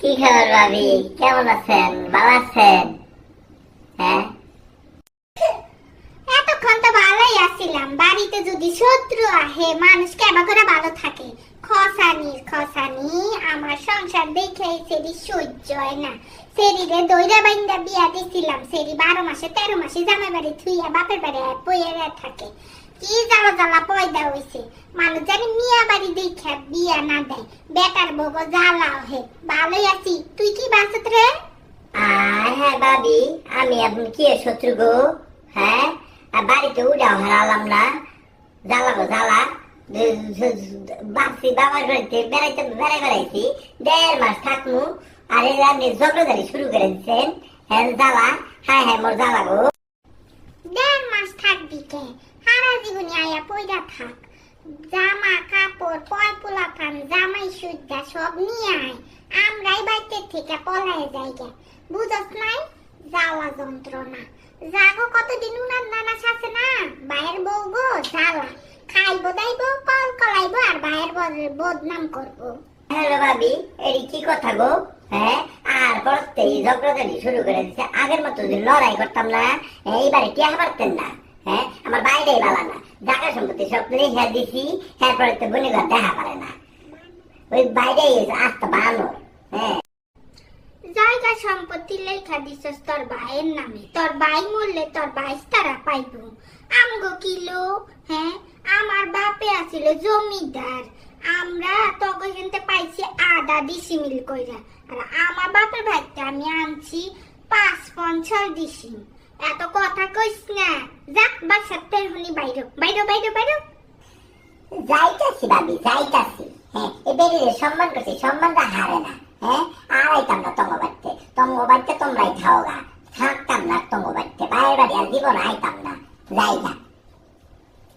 কি খবর ভাবি? কেমন আছেন? ভালো আছেন? হ্যাঁ? এতক্ষণ তো ভালোই আছিলাম। বাড়িতে যদি শত্রু আহে, মানুষ কেবা করে ভালো থাকে? খসানির খসানি, আমার সংসার দেখে সেরি সহ্য হয় না। সেরিরে দইরা বাইন্দা বিয়া দিছিলাম। সেরি বারো মাসে, তেরো মাসে জামাই বাড়ি থুইয়া বাপের বাড়ি পইয়া থাকে। কি জ্বালা জ্বালা পয়দা হইছে? মানুষ জানি মিয়া বাড়ি দেখা বিয়া না দেয়। বেটার বগো জ্বালা হে। ভালোই আছি। তুই কি বাঁচত রে? আর হ্যাঁ ভাবি আমি কি শত্রু গো? হ্যাঁ? আর বাড়িতে উড়াও হারালাম না। জ্বালা গো জ্বালা। বাপসি বাবার বাড়িতে বেড়াইতে বেড়াই বেড়াইছি। দেড় মাস থাকমু। আর এই আপনি জগদারি শুরু করে দিচ্ছেন হ্যাঁ জ্বালা। হ্যাঁ হ্যাঁ মোর জ্বালা গো। দেড় মাস থাকবি কে? জীবনে আয়া পয়দা থাক। জামা, কাপড়, পয় পোলা পান জামাই সুদ্ধা সব নিয়ে আয়। আমরাই বাইতে থেকে পলায় যাই গে বুঝস নাই? জ্বালা যন্ত্রণা। জাগো, কতদিন উনার নানা আছে না? বাইরের বউ গো, জ্বালা। খাইবো, দাইবো, কল কলাইবো, আর বাইরের বর- বদনাম করব। হ্যালো ভাবি এটি কি কথা গো? হ্যাঁ আর করতেই ঝগড়াঝাড়ি শুরু করে দিচ্ছে আগের মতো যদি লড়াই করতাম না, এইবারে কে পারতেন না? হ্যাঁ? আমার বাইরেই বালা না সম্পত্তি লিখে দিছি দেখা পারে না। ওই আস্তে বানর হ্যাঁ। জায়গা সম্পত্তি লেখা দিছস তোর ভাইয়ের নামে। তোর ভাই মরলে তোর তারা পাইব। আমগো হ্যাঁ? আমার বাপে আছিল জমিদার। আমরা তখন কিন্তু পাইছি আদা দিছি মিল কইরা। আর আমার বাপের ভাইতে আমি আনছি পাঁচ পঞ্চাশ দিছি এত কথা কইস না। বাসার হুনি বাইরো। বাইরো বাইরো বাইরো। যাইতাছি ভাবি, যাইতাছি। হ্যাঁ এ সম্মান করছি, সম্মানটা হারে না। হ্যাঁ আড়াইতাম না তঙ্গ বাড়তে। তঙ্গ বাড়তে তোমরাই খাও গা। থাকতাম না তঙ্গ বাড়তে। বাইরে বাড়ি আর জীবন আইতাম না। যাই না